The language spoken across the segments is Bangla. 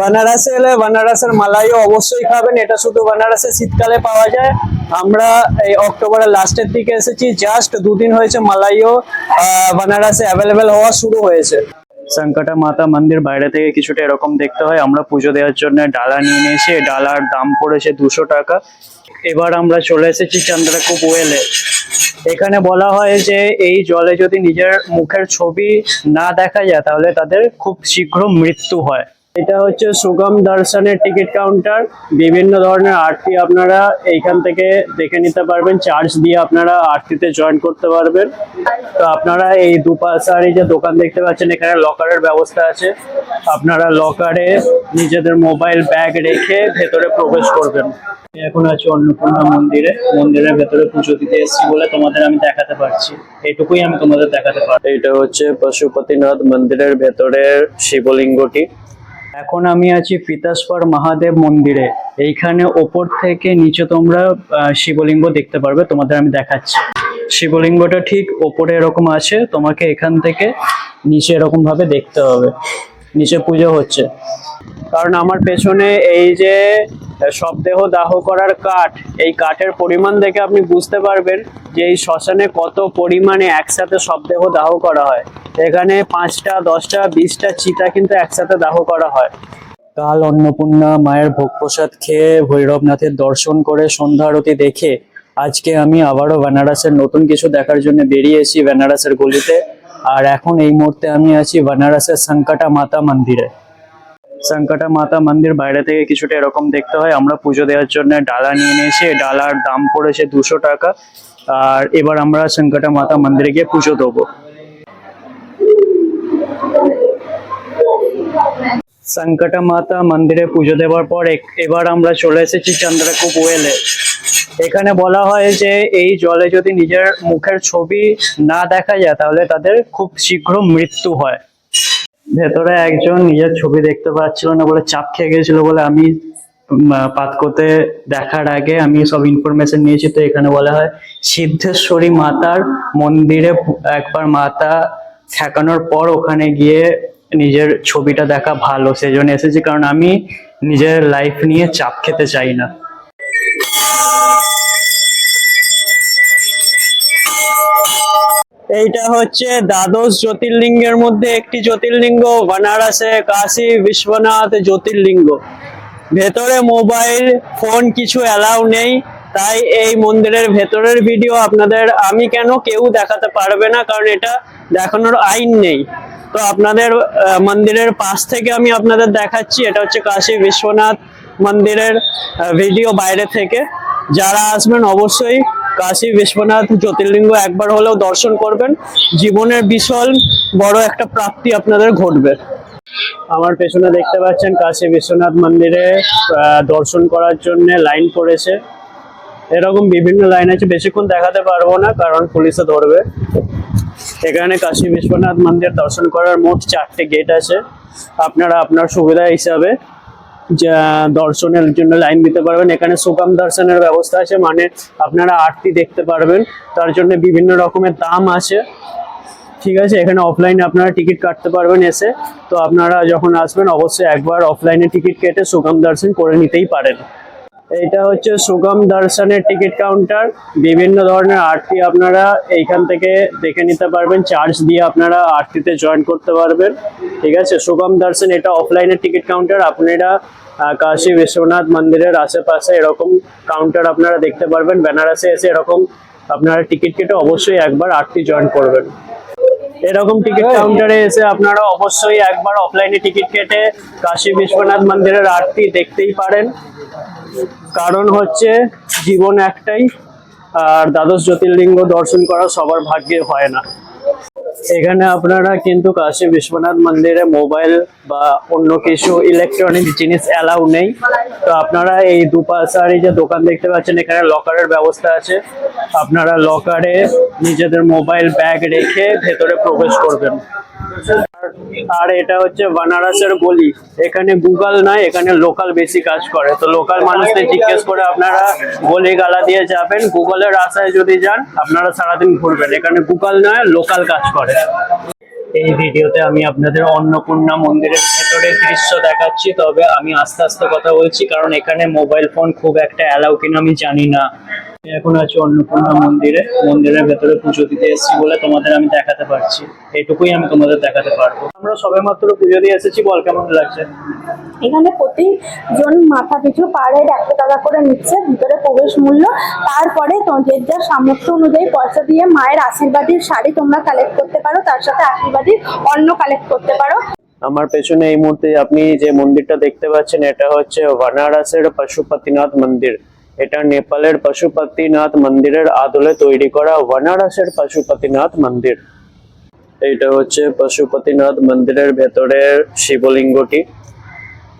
বানারসে এলে বানারসের মালাইও অবশ্যই খাবেন। এটা শুধু বানারসে শীতকালে পাওয়া যায়। আমরা এই অক্টোবরের লাস্টের দিকে এসেছি। জাস্ট দুদিন হয়েছে মালাইও বানারসে অ্যাভেলেবেল হওয়া শুরু হয়েছে। সংকটা মাতা মন্দির বাইরে থেকে কিছুটা এরকম দেখতে হয়। আমরা পুজো দেওয়ার জন্য ডালা নিয়ে নিয়েছি। ডালার দাম পড়েছে দুশো টাকা। এবার আমরা চলে এসেছি চন্দ্রকূপ ওয়েলে এখানে বলা হয় যে এই জলে যদি নিজের মুখের ছবি না দেখা যায়, তাহলে তাদের খুব শীঘ্র মৃত্যু হয়। এটা হচ্ছে সুগম দর্শনের টিকিট কাউন্টার। বিভিন্ন ধরনের আরতি আপনারা এইখান থেকে দেখে নিতে পারবেন। চার্জ দিয়ে আপনারা আরতিতে জয়েন করতে পারবেন। তো আপনারা এই দুপাশার এই যে দোকান দেখতে পাচ্ছেন, এখানে লকারের ব্যবস্থা আছে। আপনারা লকারে নিজেদের মোবাইল ব্যাগ রেখে ভেতরে প্রবেশ করবেন। এখন আছি অন্নপূর্ণা মন্দিরে। মন্দিরের ভেতরে পুজো দিতে এসেছি বলে তোমাদের আমি দেখাতে পারছি। এইটুকুই আমি তোমাদের দেখাতে পারব এটা হচ্ছে পশুপতিনাথ মন্দিরের ভেতরের শিবলিঙ্গটি। এখন আমি আছি ফিতাসপার মহাদেব মন্দিরে। এইখানে ওপর থেকে নিচে তোমরা শিবলিঙ্গ দেখতে পারবে, তোমাদের আমি দেখাচ্ছি। শিবলিঙ্গটা ঠিক ওপরে এরকম আছে, তোমাকে এখান থেকে নিচে এরকম ভাবে দেখতে হবে। নিচে পুজো হচ্ছে। কারণ আমার পেছনে এই যে শবদেহ দাহ করার কাঠ। এই কাঠের পরিমাণ দেখে আপনি বুঝতে পারবেন যে এই শ্মশানে কত পরিমাণে একসাথে শবদেহ দাহ করা হয়। এখানে পাঁচটা, দশটা, বিশটা চিতা কিন্তু একসাথে দাহ করা হয়। কাল অন্নপূর্ণা মায়ের ভোগ প্রসাদ খেয়ে ভৈরবনাথের দর্শন করে সন্ধ্যা আরতি দেখে আজকে আমি আবারও বেনারসের নতুন কিছু দেখার জন্য বেরিয়েছি বেনারসের গলিতে। আর এখন এই মুহূর্তে আমি আছি বেনারসের সংকটা মাতা মন্দিরে। সংকটা মাতা মন্দির বাইরে থেকে কিছুটা এরকম দেখতে হয়। আমরা পুজো দেওয়ার জন্য ডালা নিয়ে নিয়েছি। ডালার দাম পড়েছে দুশো টাকা। আর এবার আমরা সংকটা মাতা মন্দিরে গিয়ে পুজো দেবো। সংকটা মাতা মন্দিরে পুজো দেওয়ার পর এবার আমরা চলে এসেছি চন্দ্রকূপ ওয়েলে এখানে বলা হয় যে, এই জলে যদি নিজের মুখের ছবি না দেখা যায়, তাহলে তাদের খুব শীঘ্র মৃত্যু হয়। ভেতরে একজন নিজের ছবি দেখতে পাচ্ছিল না বলে চাপ খেয়ে গেছিল বলে আমি পাতকোতে দেখার আগে আমি সব ইনফরমেশন নিয়েছি তো এখানে বলা হয় সিদ্ধেশ্বরী মাতার মন্দিরে একবার মাতা ঠেকানোর পর ওখানে গিয়ে নিজের ছবিটা দেখা ভালো। সেই জন্য এসেছি কারণ আমি নিজের লাইফ নিয়ে চাপ খেতে চাই না। এইটা হচ্ছে দ্বাদশ জ্যোতির্লিঙ্গের মধ্যে একটি জ্যোতির্লিঙ্গ, বানারসে কাশী, বিশ্বনাথ জ্যোতির্লিঙ্গ। ভেতরে মোবাইল, ফোন কিছু অ্যালাউ নেই, তাই এই মন্দিরের ভেতরের ভিডিও আপনাদের, আমি কেন কেউ দেখাতে পারবে না, কারণ এটা দেখানোর আইন নেই। তো আপনাদের মন্দিরের পাশ থেকে আমি আপনাদের দেখাচ্ছি, এটা হচ্ছে কাশী, বিশ্বনাথ মন্দিরের ভিডিও বাইরে থেকে। যারা আসবেন অবশ্যই কাশী, বিশ্বনাথ, জ্যোতির্লিঙ্গ একবার হলেও দর্শন করবেন। জীবনের বিশাল বড় একটা প্রাপ্তি আপনাদের ঘটবে। আমার পেছনে দেখতে পাচ্ছেন কাশী, বিশ্বনাথ মন্দিরে দর্শন করার জন্য লাইন পড়েছে। এরকম বিভিন্ন লাইন আছে, বেশিক্ষণ দেখাতে পারব না, কারণ পুলিশে ধরবে। এখানে কাশী, বিশ্বনাথ মন্দির দর্শন করার মোট চারটে গেট আছে। আপনারা আপনার সুবিধা হিসাবে দর্শনের জন্য লাইন দিতে পারবেন। এখানে সুগম দর্শনের ব্যবস্থা আছে মানে আপনারা আরতি দেখতে পারবেন। তার জন্য বিভিন্ন রকমের দাম আছে। ঠিক আছে, এখানে অফলাইনে আপনারা টিকিট কাটতে পারবেন এসে। তো আপনারা যখন আসবেন, অবশ্যই একবার অফলাইনে টিকিট কেটে সুগম দর্শন করে নিতেই পারেন। এইটা হচ্ছে সুগম দর্শনের টিকিট কাউন্টার। বিভিন্ন ধরনের আরতি আপনারা এইখান থেকে দেখে নিতে পারবেন। চার্জ দিয়ে আপনারা আরতিতে জয়েন করতে পারবেন। ঠিক আছে? সুগম দর্শন এটা অফলাইনের টিকিট কাউন্টার। আপনারা কাশী বিশ্বনাথ মন্দিরের আশেপাশে এরকম কাউন্টার আপনারা দেখতে পারবেন। বেনারসে এসে এরকম আপনারা টিকিট কেটে অবশ্যই একবার আরতি জয়েন করবেন। এরকম টিকিট কাউন্টারে এসে আপনারা অবশ্যই একবার অফলাইনে টিকিট কেটে কাশী বিশ্বনাথ মন্দিরের আরতি দেখতেই পারেন। কারণ হচ্ছে জীবন একটাই, আর দ্বাদশ জ্যোতির্লিঙ্গ দর্শন করা সবার ভাগ্যে হয় না। এখানে আপনারা কিন্তু কাশী বিশ্বনাথ মন্দিরে মোবাইল বা অন্য কিছু ইলেকট্রনিক জিনিস অ্যালাউ নেই। তো আপনারা এই দুপাশার এই যে দোকান দেখতে পাচ্ছেন, এখানে লকারের ব্যবস্থা আছে। আপনারা লকারে নিজেদের মোবাইল ব্যাগ রেখে ভেতরে প্রবেশ করবেন। আর এটা হচ্ছে বানারসের গলি। এখানে গুগল নয়, এখানে লোকাল বেশি কাজ করে। তো লোকাল মানুষদের জিজ্ঞেস করে আপনারা গলি গালা দিয়ে যাবেন। গুগলের আশায় যদি যান, আপনারা সারাদিন ঘুরবেন। এখানে গুগল নয় লোকাল কাজ করে। এই ভিডিওতে আমি আপনাদের অন্নপূর্ণা মন্দিরের ভেতরের দৃশ্য দেখাচ্ছি, তবে আমি আস্তে আস্তে কথা বলছি, কারণ এখানে মোবাইল ফোন খুব একটা অ্যালাউ কিনা আমি জানি না। এখন আছি অন্নপূর্ণা মন্দিরে। মন্দিরের ভেতরে পুজো দিতে এসেছি বলে তোমাদের আমি দেখাতে পারছি। এটুকুই আমি তোমাদের দেখাতে পারব। আমরা সবেমাত্র পুজো দিয়ে এসেছি বল কেমন লাগছে? এখানে প্রতিজন মাথা পিছু পার হেড একশো টাকা করে নিচ্ছে ভিতরে প্রবেশ মূল্য। তারপরে তো- যে যার সামর্থ্য অনুযায়ী পয়সা দিয়ে মায়ের আশীর্বাদীর শাড়ি তোমরা কালেক্ট করতে পারো তার সাথে আশীর্বাদীর অন্ন কালেক্ট করতে পারো। আমার পেছনে এই মুহূর্তে আপনি যে মন্দিরটা দেখতে পাচ্ছেন এটা হচ্ছে বানারসের পশুপতিনাথ মন্দির। এটা নেপালের পশুপতিনাথ মন্দিরের আদলে তৈরি করা, বানারসের পশুপতিনাথ মন্দির। এইটা হচ্ছে পশুপতিনাথ মন্দিরের ভেতরের শিবলিঙ্গটি।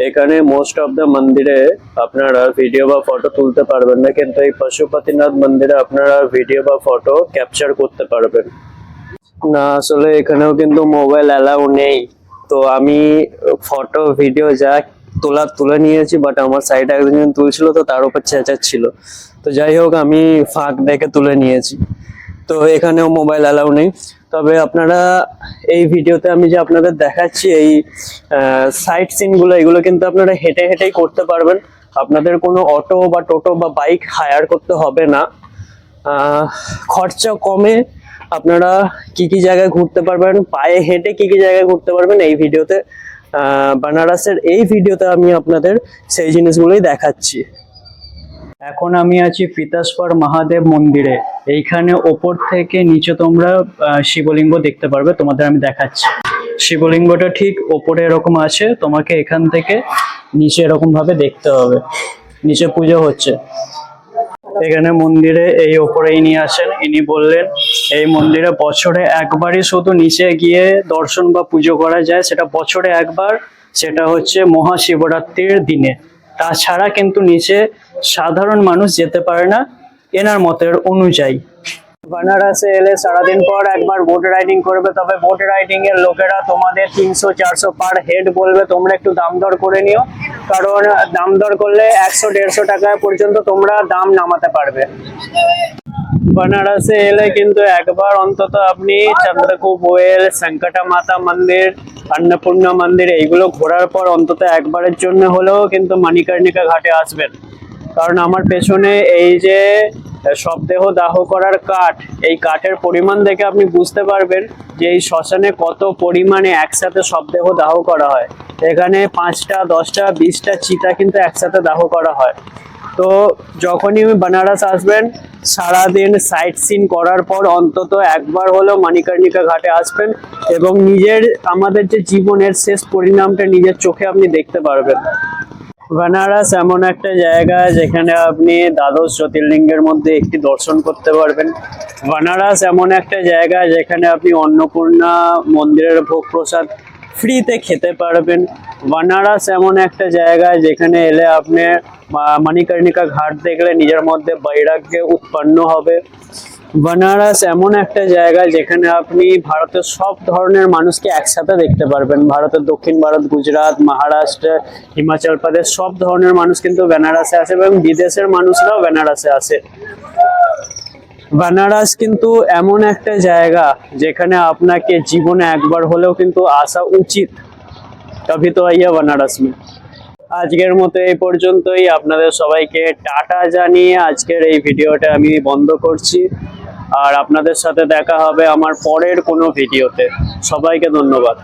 এখানে মোস্ট অফ দ্য মন্দিরে আপনারা ভিডিও বা ফটো তুলতে পারবেন না, কিন্তু এই পশুপতিনাথ মন্দিরে আপনারা ভিডিও বা ফটো ক্যাপচার করতে পারবেন। না, আসলে এখানেও কিন্তু মোবাইল অ্যালাউ নেই। তো আমি ফটো ভিডিও যা তোলা, তুলে নিয়েছি বাট আমার সাইডে একজন তুলছিল তো তার উপর চেঁচাচ্ছিল তো যাই হোক, আমি ফাঁক দেখে তুলে নিয়েছি। তো এখানেও মোবাইল অ্যালাউ নেই। তবে আপনারা এই ভিডিওতে আমি যে আপনাদের দেখাচ্ছি, এই সাইট সিনগুলো এগুলো কিন্তু আপনারা হেঁটে হেঁটেই করতে পারবেন। আপনাদের কোনো অটো বা টোটো বা বাইক হায়ার করতে হবে না। খরচা কমে আপনারা কি কি জায়গায় ঘুরতে পারবেন, পায়ে হেঁটে কি কি জায়গায় ঘুরতে পারবেন এই ভিডিওতে বানারসের এই ভিডিওতে আমি আপনাদের সেই জিনিসগুলোই দেখাচ্ছি। এখন আমি আছি পিতাস্পর মহাদেব মন্দিরে। এইখানে ওপর থেকে নিচে তোমরা শিবলিঙ্গ দেখতে পারবে, তোমাদের আমি দেখাচ্ছি। শিবলিঙ্গটা ঠিক ওপরে এরকম আছে, তোমাকে এখান থেকে নিচে এরকম ভাবে দেখতে হবে। নিচে পুজো হচ্ছে। এখানে মন্দিরে এই ওপরে ইনি আসেন। ইনি বললেন এই মন্দিরে বছরে একবারই শুধু নিচে গিয়ে দর্শন বা পুজো করা যায়, সেটা বছরে একবার, সেটা হচ্ছে মহাশিবরাত্রির দিনে। তাছাড়া কিন্তু নিচে সাধারণ মানুষ যেতে পারে না, এনার মতের অনুযায়ী। বানারসে এলে সারাদিন পর একবার বোট রাইডিং করবে, তবে বোট রাইডিং এর লোকেরা তোমাদের তিনশো, চারশো পার হেড বলবে, তোমরা একটু দাম দর করে নিও। কারণ দাম দর করলে একশো, দেড়শো টাকা পর্যন্ত তোমরা দাম নামাতে পারবে। বানারসে এলে কিন্তু একবার অন্তত আপনি চন্দ্রকূপ ওয়েল সংকটা মাতা মন্দির অন্নপূর্ণা মন্দির এইগুলো ঘোরার পর অন্তত একবারের জন্য হলেও কিন্তু মণিকর্ণিকা ঘাটে আসবেন কারণ আমার পেছনে এই যে শবদেহ দাহ করার কাঠ এই কাঠের পরিমাণ দেখে আপনি বুঝতে পারবেন যে এই শ্মশানে কত পরিমাণে একসাথে শবদেহ দাহ করা হয় এখানে পাঁচটা দশটা বিশটা চিতা কিন্তু একসাথে দাহ করা হয় তো যখনই বেনারস আসবেন, সারাদিন সাইট সিন করার পর অন্তত একবার হলেও মণিকর্ণিকা ঘাটে আসবেন এবং নিজের, আমাদের যে জীবনের শেষ পরিণামটা নিজের চোখে আপনি দেখতে পারবেন। বেনারস এমন একটা জায়গা যেখানে আপনি দ্বাদশ জ্যোতির্লিঙ্গের মধ্যে একটি দর্শন করতে পারবেন। বেনারস এমন একটা জায়গা যেখানে আপনি অন্নপূর্ণা মন্দিরের ভোগ প্রসাদ ফ্রিতে খেতে পারবেন। বেনারস এমন একটা জায়গা যেখানে এলে আপনি মা- মণিকর্ণিকা ঘাট দেখলে নিজের মধ্যে বৈরাগ্য উৎপন্ন হবে। বেনারস এমন একটা জায়গা যেখানে আপনি ভারতের সব ধরনের মানুষকে একসাথে দেখতে পারবেন। ভারতের দক্ষিণ ভারত, গুজরাট, মহারাষ্ট্র, হিমাচল প্রদেশ, সব ধরনের মানুষ কিন্তু বেনারসে আসে এবং বিদেশের মানুষরাও বেনারসে আসে। বেনারস কিন্তু এমন একটা জায়গা যেখানে আপনাকে জীবনে একবার হলেও কিন্তু আসা উচিত। তবে তো আইয়া বেনারস মে। আজকের মতো এই পর্যন্তই। আপনাদের সবাইকে টাটা জানিয়ে আজকের এই ভিডিওটা আমি বন্ধ করছি। আর আপনাদের সাথে দেখা হবে আমার পরের কোনো ভিডিওতে। সবাইকে ধন্যবাদ।